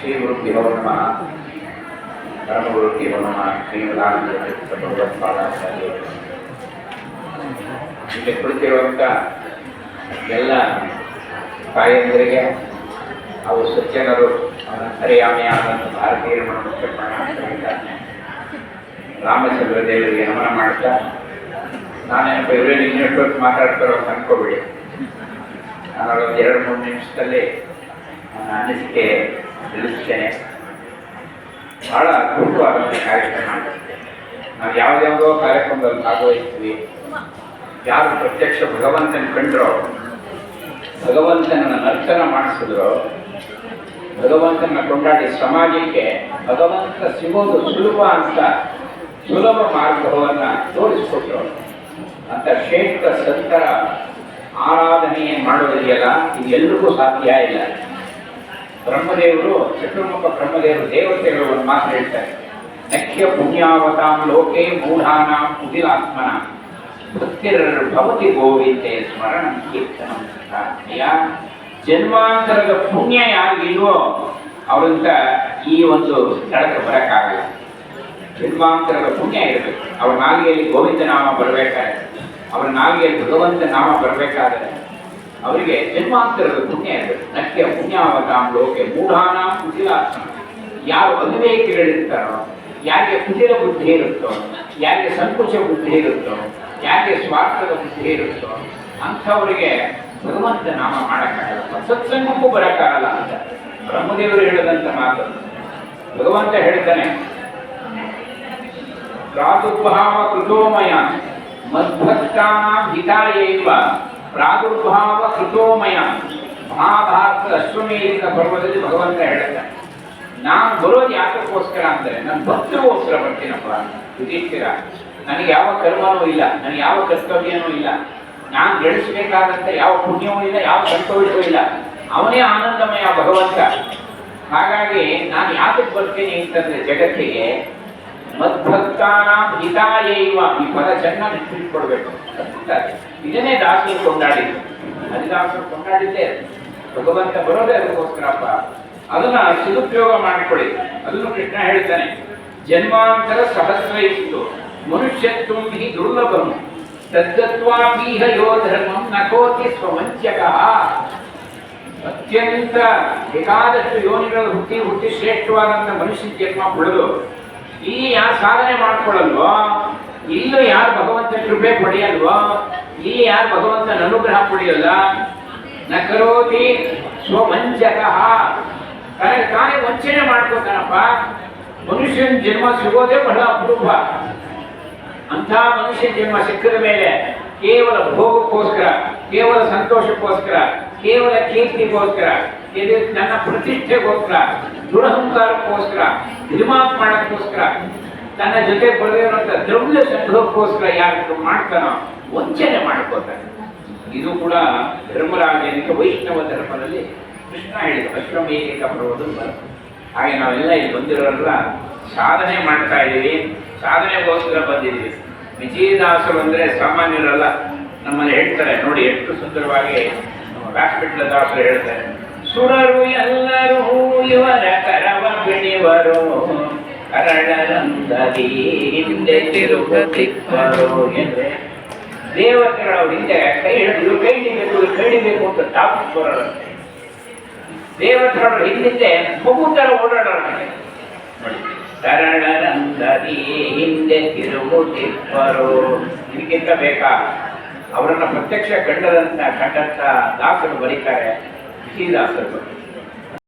ಶ್ರೀ ಗುರುಭ್ಯೋ ನಮಃ ಪರಮಗುರುಭ್ಯೋ ನಮಃ ಶ್ರೀ ಭಗವತ್ಪಾದಾಚಾರ್ಯ ಇಲ್ಲಿ ಕುಳಿತಿರುವಂಥ ಎಲ್ಲ ತಾಯಂದಿರಿಗೆ ಅವು ಸಜ್ಜನರು ಹರಿಯಾಮೆಯಾದಂಥ ಭಾರತೀಯ ಮನೋಕ್ಷೇಪಣ ರಾಮಚಂದ್ರ ದೇವರಿಗೆ ನಮನ ಮಾಡ್ತಾ ನಾನೇನಪ್ಪ ಇವರಲ್ಲಿ ಇನ್ನೆಷ್ಟು ಮಾತಾಡ್ತಾರೋ ಅಂತ ಅನ್ಕೋಬೇಡಿ. ನಾನು ಎರಡು, ಮೂರು ನಿಮಿಷದಲ್ಲಿ ನನ್ನ ಅನಿಸಿಕೆ ತಿಳಿಸ್ತೇನೆ ಬಹಳ ಅದ್ಭುತವಾದಂಥ ಕಾರ್ಯಕ್ರಮ ನಾವು ಯಾವುದ್ಯಾವುದೋ ಕಾರ್ಯಕ್ರಮದಲ್ಲಿ ಭಾಗವಹಿಸ್ತೀವಿ. ಯಾರು ಪ್ರತ್ಯಕ್ಷ ಭಗವಂತನ ಕಂಡ್ರೋ, ಭಗವಂತನನ್ನು ನರ್ತನ ಮಾಡಿಸಿದ್ರು, ಭಗವಂತನ ಕೊಂಡಾಡಿ ಸಮಾಜಕ್ಕೆ ಭಗವಂತ ಸಿಗೋದು ಸುಲಭ ಅಂತ ಸುಲಭ ಮಾರ್ಗವನ್ನು ತೋರಿಸ್ಕೊಟ್ರು. ಅಂತ ಶ್ರೇಷ್ಠ ಸಂತರ ಆರಾಧನೆಯನ್ನು ಮಾಡೋದಿದೆಯಲ್ಲ ಇದು ಎಲ್ರಿಗೂ ಸಾಧ್ಯ ಇಲ್ಲ. ಬ್ರಹ್ಮದೇವರು ಚತುರ್ಮುಖ ಬ್ರಹ್ಮದೇವರು, ದೇವತೆಗಳು ಒಂದು ಮಾತು ಹೇಳ್ತಾರೆ. ನಖ್ಯ ಪುಣ್ಯಾವತಾಂ ಲೋಕೆ ಮೂಢಾನಾಂ ಕುಟಿಲಾತ್ಮನ. ಭಕ್ತಿರ್ಭವತಿ ಗೋವಿಂದೆ ಸ್ಮರಣ ಕೀರ್ತನ ಜನ್ಮಾಂತರದ ಪುಣ್ಯ ಯಾರಿಗಿಲ್ವೋ ಅವರಂತ ಈ ಒಂದು ಸ್ಥಳಕ್ಕೆ ಬರೋಕ್ಕಾಗಲ್ಲ. ಜನ್ಮಾಂತರದ ಪುಣ್ಯ ಇರಬೇಕು. ಅವ್ರ ನಾಲಿಗೆಯಲ್ಲಿ ಗೋವಿಂದ ನಾಮ ಬರಬೇಕಾದ್ರೆ, ಅವರ ನಾಲಿಗೆಯಲ್ಲಿ ಭಗವಂತ ನಾಮ ಬರಬೇಕಾದ್ರೆ, ಅವರಿಗೆ ಜನ್ಮಾಂತರದ ಪುಣ್ಯ ಇರಬೇಕು. ನಕ್ಕೆ ಪುಣ್ಯಾವತಾಂ ಲೋಕೆ ಮೂಢಾನ ಕುಟಿಲಾತ್ಮ ಯಾರು ಅವಿವೇಕಿಗಳಿರ್ತಾರೋ ಯಾರಿಗೆ ಕುಟಿಲ ಬುದ್ಧಿ ಇರುತ್ತೋ, ಯಾರಿಗೆ ಸಂಕುಚ ಬುದ್ಧಿ ಇರುತ್ತೋ, ಯಾರಿಗೆ ಸ್ವಾರ್ಥದ ಬುದ್ಧಿ ಇರುತ್ತೋ, ಅಂಥವರಿಗೆ ಭಗವಂತ ನಾಮ ಮಾಡೋಕ್ಕಾಗಲ್ಲ. ಸತ್ಸಂಗಕ್ಕೂ ಬರೋಕ್ಕಾಗಲ್ಲ ಅಂತ. ಬ್ರಹ್ಮದೇವರು ಹೇಳಿದಂಥ ಮಾತು. ಭಗವಂತ ಹೇಳ್ತಾನೆ, ಪ್ರಾದುರ್ಭಾವ ಕೃತೋಮಯ ಮದ್ಭಕ್ತಾನಾಂ ಹಿತಾಯ ಪ್ರಾದುರ್ಭಾವ ಕೃತೋಮಯ. ಮಹಾಭಾರತದ ಅಶ್ವಮೇಧ ಪರ್ವದಲ್ಲಿ ಭಗವಂತ ಹೇಳ್ತಾನೆ ನಾನು ಬರೋದು ಯಾತಕ್ಕೋಸ್ಕರ ಅಂದರೆ, ನನ್ನ ಭಕ್ತರಿಗೋಸ್ಕರ ಬರ್ತೀನಪ್ಪ ಯುಧಿಷ್ಠಿರ ನನಗೆ ಯಾವ ಕರ್ಮನೂ ಇಲ್ಲ, ನನಗೆ ಯಾವ ಕರ್ತವ್ಯನೂ ಇಲ್ಲ. ನಾನು ಗಳಿಸಬೇಕಾದಂಥ ಯಾವ ಪುಣ್ಯವೂ ಇಲ್ಲ, ಯಾವ ಕರ್ತವ್ಯವೂ ಇಲ್ಲ. ಅವನೇ ಆನಂದಮಯ ಭಗವಂತ. ಹಾಗಾಗಿ ನಾನು ಯಾತಕ್ಕೆ ಬರ್ತೀನಿ ಅಂತಂದರೆ ಜಗತ್ತಿಗೆ ಮದ್ಭಕ್ತಾನ ಹಿತಾಯೈವ ಈ ಪದ ಚೆನ್ನಾಗಿ ತಿಳ್ಕೊಡ್ಬೇಕು. ಇದನ್ನೇ ದಾಸರು ಕೊಂಡಾಡಿದ್ರು. ಹರಿದಾಸರು ಕೊಂಡಾಡಿದ್ದೇ. ಭಗವಂತ ಬರೋದೇ ಅದಕ್ಕೋಸ್ಕರಪ್ಪ ಅದನ್ನ ಸದುಪಯೋಗ ಮಾಡಿಕೊಳ್ಳಿ. ಅದನ್ನು ಕೃಷ್ಣ ಹೇಳ್ತಾನೆ, ಜನ್ಮಾಂತರ ಸಹಸ್ರ ಇತ್ತು ಮನುಷ್ಯತ್ವಂ ಹಿ ದುರ್ಲಭಂ ತದ್ದತ್ವಾಪೀಹ ಯೋ ಧರ್ಮಂ ನಕೋತಿ ಸ್ವವಂಚಕ. ಅತ್ಯಂತ ಏಕಾದಷ್ಟು ಯೋನಿಗಳ ಹುಟ್ಟಿ ಹುಟ್ಟಿ ಶ್ರೇಷ್ಠವಾದಂಥ ಮನುಷ್ಯ ಜನ್ಮ ಕೊಡಲು ಇಲ್ಲಿ ಯಾರು ಸಾಧನೆ ಮಾಡ್ಕೊಳ್ಳಲ್ವೋ, ಇಲ್ಲೂ ಯಾರು ಭಗವಂತ ಕೃಪೆ ಪಡೆಯಲ್ವೋ ಇಲ್ಲಿ ಯಾರು ಭಗವಂತನ ಅನುಗ್ರಹ ಪಡೆಯಲ್ಲ ನ ಕರೋತಿ ಸ್ವವಂಚಕ ತನಗೆ ತಾನೇ ವಂಚನೆ ಮಾಡ್ಕೋತಾನಪ್ಪ ಮನುಷ್ಯನ ಜನ್ಮ ಸಿಗೋದೇ ಬಹಳ ಅಪರೂಪ. ಅಂಥ ಮನುಷ್ಯ ಜನ್ಮ ಸಿಕ್ಕಿದ ಮೇಲೆ ಕೇವಲ ಭೋಗಕ್ಕೋಸ್ಕರ, ಕೇವಲ ಸಂತೋಷಕ್ಕೋಸ್ಕರ, ಕೇವಲ ಕೀರ್ತಿಗೋಸ್ಕರ, ಇದು ನನ್ನ ಪ್ರತಿಷ್ಠೆಗೋಸ್ಕರ ದುರಹಂಕಾರಕ್ಕೋಸ್ಕರ ನಿರ್ಮಾಣ ಮಾಡೋಕ್ಕೋಸ್ಕರ, ತನ್ನ ಜೊತೆ ಬರೆದಿರುವಂಥ ದ್ರವ್ಯ ಸಂಗ್ರಹಕ್ಕೋಸ್ಕರ ಯಾರು ಮಾಡ್ತಾನೋ ವಂಚನೆ ಮಾಡ್ಕೋತಾನೆ ಇದು ಕೂಡ ಧರ್ಮರಾಜನಿಗೆ ವೈಷ್ಣವ ಧರ್ಮದಲ್ಲಿ ಕೃಷ್ಣ ಹೇಳಿದ, ಅಶ್ವಮೇಧಿಕ ಬರುತ್ತೆ ಹಾಗೆ ನಾವೆಲ್ಲ ಇಲ್ಲಿ ಬಂದಿರೋರೆಲ್ಲ ಸಾಧನೆ ಮಾಡ್ತಾ ಇದ್ದೀವಿ, ಸಾಧನೆಗೋಸ್ಕರ ಬಂದಿದ್ದೀವಿ. ವಿಜಯದಾಸರು ಅಂದರೆ ಸಾಮಾನ್ಯರಲ್ಲ ನಮ್ಮಲ್ಲಿ ಹೇಳ್ತಾರೆ, ನೋಡಿ ಎಷ್ಟು ಸುಂದರವಾಗಿ ನಮ್ಮ ವ್ಯಾಸಪೀಠದ ದಾಸರು ಹೇಳ್ತಾರೆ, ಸುರರು ಎಲ್ಲರೂ ಇವರ ಕರವ ಬಿಡಿವರು ಕರಡರಂದದಿ ಹಿಂದೆ ತಿರುಗುತ್ತಿಪ್ಪರು ಎಂದ್ರೆ ದೇವತೆಗಳ ಹಿಂದೆ ಕೈ ಹಿಡಿದು ಕೈ ಹಿಡಿಬೇಕು ಕೈ ಹಿಡಿಬೇಕು ಅಂತ ಟಾಪಿಕ್ ಬರೋರಂತೆ. ದೇವತೆಗಳ ಹಿಂದೆ ಮಗು ತರ ಓಡಾಡೋರಂತೆ. ಕರಡರಂದದಿ ಹಿಂದೆ ತಿರುಗುತ್ತಿಪ್ಪರು ಇದಕ್ಕಿಂತ ಬೇಕಾ? ಅವರನ್ನ ಪ್ರತ್ಯಕ್ಷ ಕಂಡದಂತ ಕಂಡಂತ ದಾಸರು ಬರೀತಾರೆ, ವಿಜಯದಾಸರು